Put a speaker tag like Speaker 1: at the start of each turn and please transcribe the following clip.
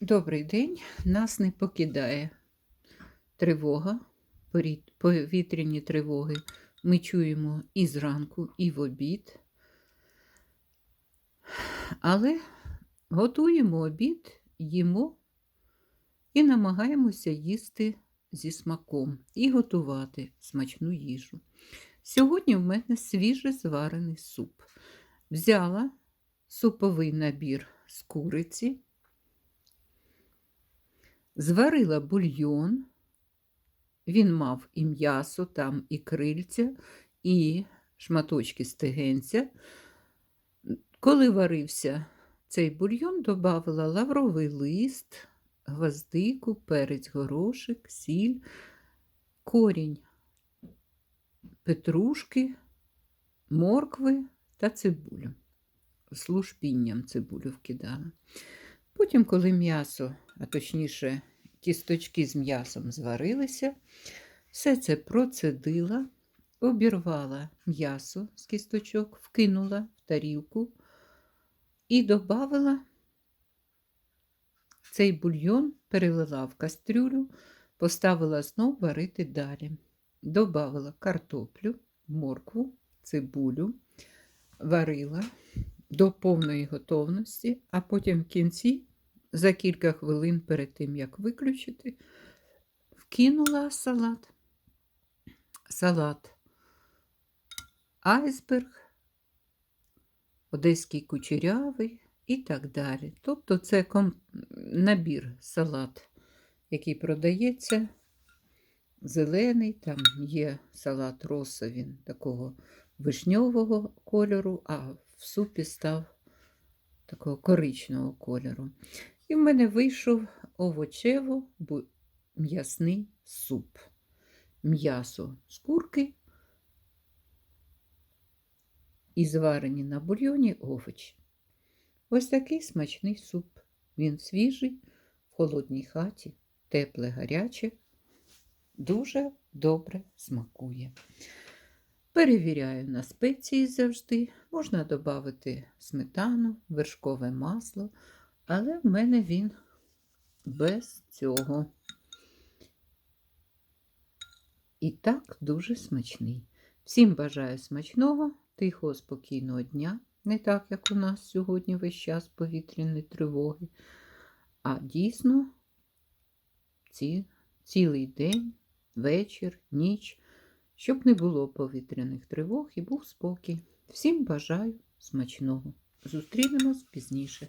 Speaker 1: Добрий день. Нас не покидає тривога, повітряні тривоги. Ми чуємо і зранку, і в обід. Але готуємо обід, їмо і намагаємося їсти зі смаком і готувати смачну їжу. Сьогодні в мене свіже зварений суп. Взяла суповий набір з куриці. Зварила бульйон. Він мав і м'ясо, там і крильця, і шматочки стегенця. Коли варився цей бульйон, додавала лавровий лист, гвоздику, перець горошик, сіль, корінь петрушки, моркви та цибулю. З лушпінням цибулю вкидала. Потім, коли м'ясо, а точніше, кісточки з м'ясом зварилися, все це процедила, обірвала м'ясо з кісточок, вкинула в тарілку і додавила цей бульйон, перелила в кастрюлю, поставила знов варити далі. Добавила картоплю, моркву, цибулю, варила до повної готовності, а потім в кінці, за кілька хвилин перед тим, як виключити, вкинула салат. Салат айсберг, одеський кучерявий і так далі. Тобто це ком... набір салат, який продається. Зелений, там є салат роса, він такого вишньового кольору, а в супі став такого коричневого кольору. І в мене вийшов овочево-м'ясний суп. М'ясо з курки і зварені на бульйоні овочі. Ось такий смачний суп. Він свіжий, в холодній хаті, тепле, гаряче, дуже добре смакує. Перевіряю на спеції завжди. Можна додати сметану, вершкове масло, але в мене він без цього. І так дуже смачний. Всім бажаю смачного, тихого, спокійного дня, не так, як у нас сьогодні весь час повітряні тривоги, а дійсно ці, цілий день, вечір, ніч, щоб не було повітряних тривог і був спокій. Всім бажаю смачного. Зустрінемось пізніше.